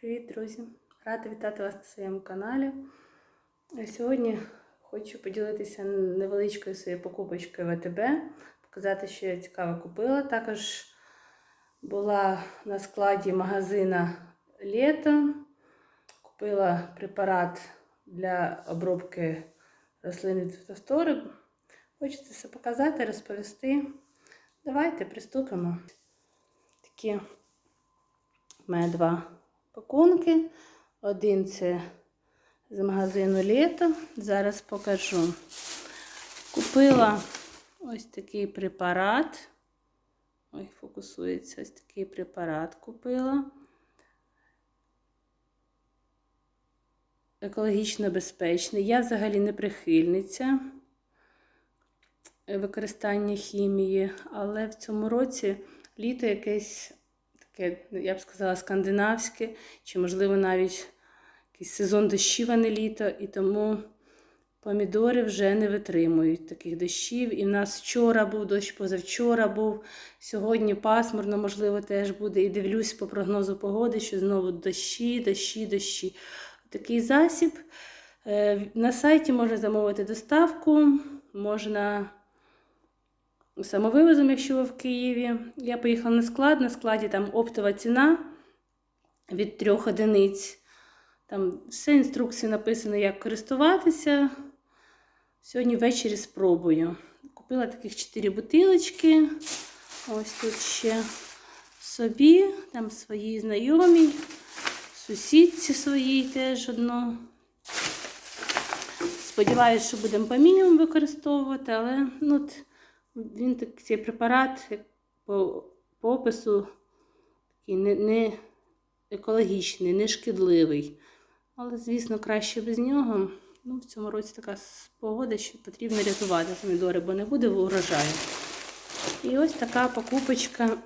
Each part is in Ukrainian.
Привіт, друзі! Рада вітати вас на своєму каналі. Сьогодні хочу поділитися невеличкою своєю покупочкою ВТБ, показати, що я цікаво купила. Також була на складі магазина Лето. Купила препарат для обробки рослин від фітофтори. Хочеться все показати, розповісти. Давайте приступимо. Такі в мене два пакунки. Один це з магазину Лето. Зараз покажу. Купила ось такий препарат. Ой, фокусується ось такий препарат купила. Екологічно безпечний. Я взагалі не прихильниця використання хімії, але в цьому році літо якесь таке, я б сказала, скандинавське, чи, можливо, навіть якийсь сезон дощів, а не літо, і тому помідори вже не витримують таких дощів. І в нас вчора був дощ, позавчора був, сьогодні пасмурно, можливо, теж буде. І дивлюсь по прогнозу погоди, що знову дощі, дощі, дощі. Такий засіб. Е, На сайті можна замовити доставку, можна самовивозом, якщо ви в Києві. Я поїхала на склад, на складі там оптова ціна від трьох одиниць. Там все інструкції написано, як користуватися. Сьогодні ввечері спробую. Купила таких 4 бутилочки. Ось тут ще собі, там свої знайомі, сусідці своїй теж одну. Сподіваюсь, що будемо по мінімуму використовувати, але ну, він так, цей препарат по, по опису такий не, не екологічний, не шкідливий. Але, звісно, краще без нього. Ну, в цьому році така погода, що потрібно рятувати помідори, бо не буде урожаю. І ось така покупочка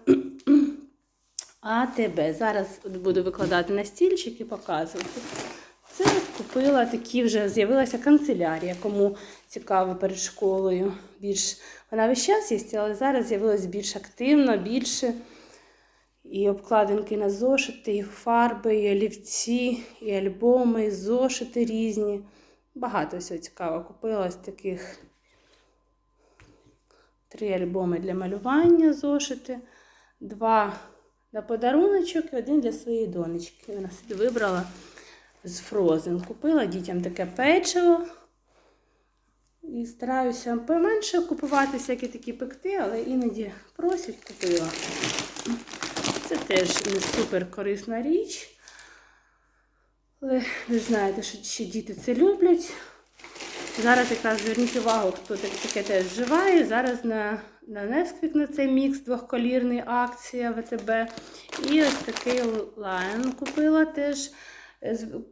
АТБ. Зараз буду викладати на стільчик і показувати. Це купила такі вже з'явилася канцелярія, кому цікаво перед школою. Більш вона весь час є, але зараз з'явилась більш активно, більше. І обкладинки на зошити, і фарби, і олівці, і альбоми, і зошити різні. Багато всього цікавого. Купила ось таких три альбоми для малювання, зошити, два на подаруночок і один для своєї донечки. Вона собі вибрала з Фрозен. Купила дітям таке печиво. І стараюся поменше купувати всякі такі пекти, але іноді просять купила. Це теж не супер корисна річ. Але ви знаєте, що ще діти це люблять. Зараз якраз зверніть увагу, хто таке теж вживає. Зараз на на Nesquik на цей мікс двохколірний акція ВТБ. І ось такий лайн купила теж.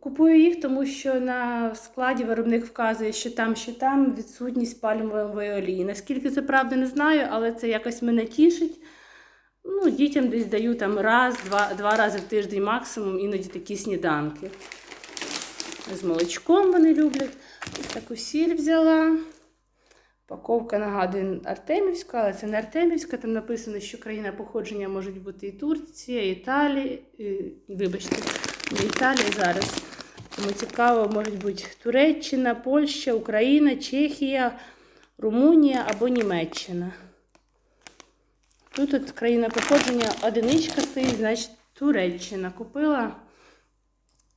Купую їх, тому що на складі виробник вказує, що там, що там відсутність пальмової олії. Наскільки це правда, не знаю, але це якось мене тішить. Ну, Дітям десь даю там раз, два, два рази в тиждень максимум, іноді такі сніданки. З молочком вони люблять. Ось таку сіль взяла. Паковка нагадує Артемівська, але це не Артемівська. Там написано, що країна походження може бути і Турція, і Італія. І, вибачте, не Італія зараз. Тому цікаво, можуть бути Туреччина, Польща, Україна, Чехія, Румунія або Німеччина. Тут от країна походження одиничка стоїть, значить Туреччина купила.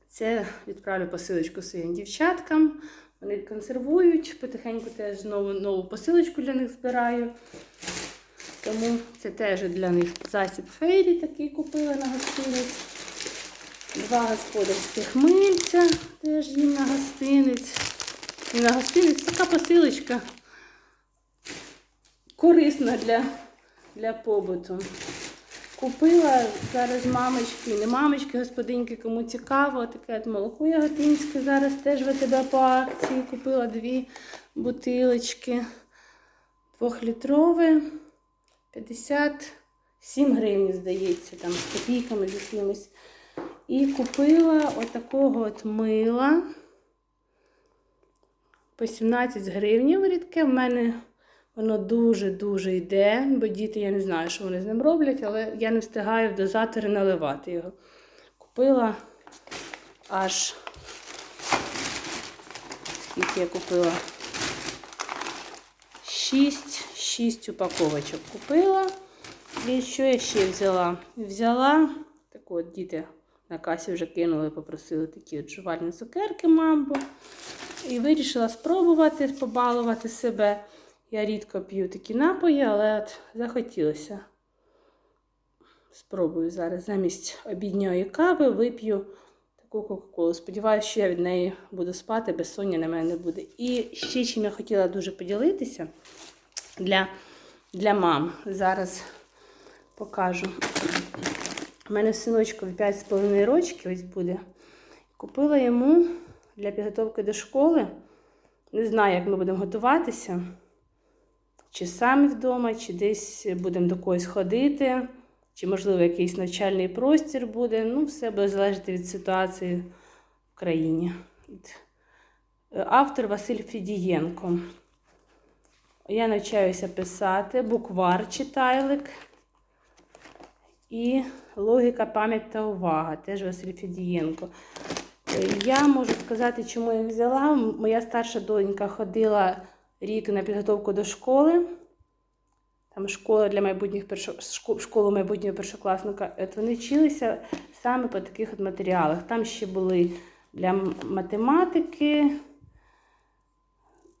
Це відправлю посилочку своїм дівчаткам. Вони консервують, потихеньку теж нову нову посилочку для них збираю. Тому це теж для них засіб фейрі такий купила на гостинець. Два господарських мильця теж їм на гостинець. І на гостинець така посилочка корисна для для побуту. Купила зараз мамочки, не мамочки, господинки, кому цікаво, таке от молоко яготинське. Зараз теж в тебе по акції. Купила дві бутилочки двохлітрове, 57 гривень, здається, там з копійками з якимось. І купила отакого от мила по 17 гривень рідке. В мене Воно дуже-дуже йде, бо діти, я не знаю, що вони з ним роблять, але я не встигаю в дозатори наливати його. Купила аж скільки я купила. 6, 6 упаковочок купила. І що я ще взяла? Взяла, так от діти на касі вже кинули, попросили такі от цукерки мамбо. І вирішила спробувати побалувати себе. Я рідко п'ю такі напої, але от захотілося. Спробую зараз замість обідньої кави вип'ю таку Кока-Колу. Сподіваюся, що я від неї буду спати, безсоння на мене не буде. І ще чим я хотіла дуже поділитися для, для мам. Зараз покажу. У мене синочку 5,5 років ось буде. Купила йому для підготовки до школи. Не знаю, як ми будемо готуватися. Чи самі вдома, чи десь будемо до когось ходити, чи, можливо, якийсь навчальний простір буде. Ну, все буде залежати від ситуації в країні. Автор Василь Фідієнко. Я навчаюся писати, буквар читайлик. І логіка, пам'ять та увага. Теж Василь Федієнко. Я можу сказати, чому я взяла. Моя старша донька ходила рік на підготовку до школи. Там школа для майбутніх школу майбутнього першокласника. От вони вчилися саме по таких от матеріалах. Там ще були для математики,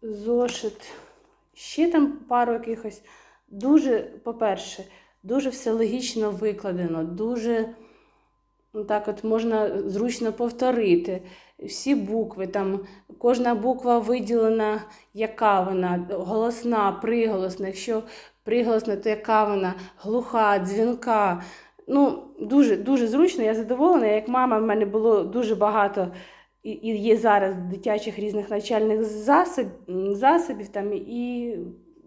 зошит, ще там пару якихось. Дуже, по-перше, дуже все логічно викладено, дуже ну, так от можна зручно повторити. Всі букви, там кожна буква виділена, яка вона, голосна, приголосна. Якщо приголосна, то яка вона, глуха, дзвінка. Ну, дуже, дуже зручно, я задоволена. Як мама, в мене було дуже багато і, є зараз дитячих різних навчальних засоб, засобів там, і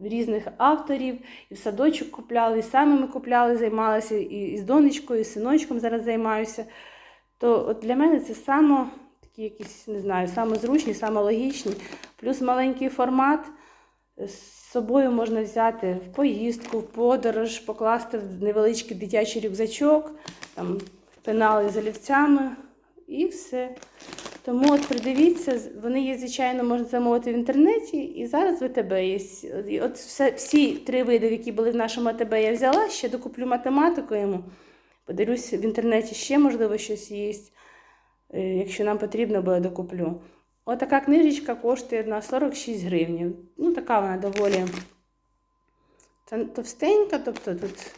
різних авторів, і в садочок купляли, і самі ми купляли, займалися, і, з донечкою, і з синочком зараз займаюся. То от для мене це саме такі якісь, не знаю, саме зручні, саме логічні. Плюс маленький формат. З собою можна взяти в поїздку, в подорож, покласти в невеличкий дитячий рюкзачок, там, пенали з олівцями і все. Тому от придивіться, вони є, звичайно, можна замовити в інтернеті, і зараз в АТБ є. От все, всі три види, які були в нашому АТБ, я взяла, ще докуплю математику йому. Подивлюсь в інтернеті ще, можливо, щось є. Е, Якщо нам потрібно буде, докуплю. Отака книжечка коштує на 46 гривень. Ну, така вона доволі товстенька, тобто тут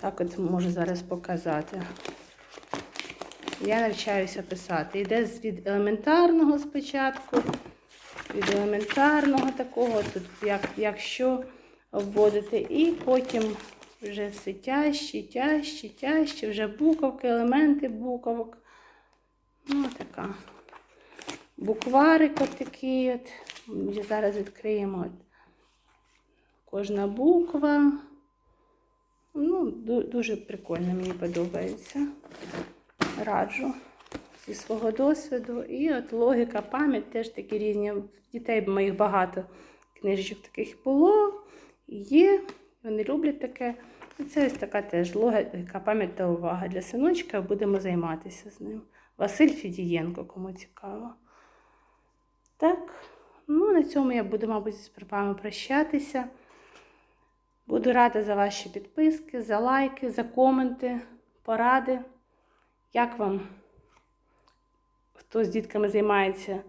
так от можу зараз показати. Я навчаюся писати. Йде від елементарного спочатку, від елементарного такого, тут як, як що обводити, і потім вже все тяжче, тяжче, тяжче, вже буковки, елементи буковок. Ну, така. Букварик от от. Ми зараз відкриємо. От. Кожна буква. Ну, дуже прикольно, мені подобається. Раджу зі свого досвіду. І от логіка, пам'ять теж такі різні. Дітей моїх багато книжечок таких було. Є. Вони люблять таке. І це ось така теж логіка, пам'ять та увага для синочка. Будемо займатися з ним. Василь Фідієнко, кому цікаво. Так, ну на цьому я буду, мабуть, з вами прощатися. Буду рада за ваші підписки, за лайки, за коменти, поради. Як вам, хто з дітками займається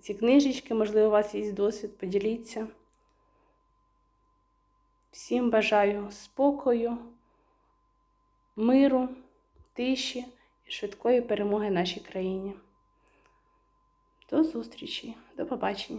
ці книжечки, можливо, у вас є досвід, поділіться. Всім бажаю спокою, миру, тиші і швидкої перемоги нашій країні. До зустрічі, до побачення.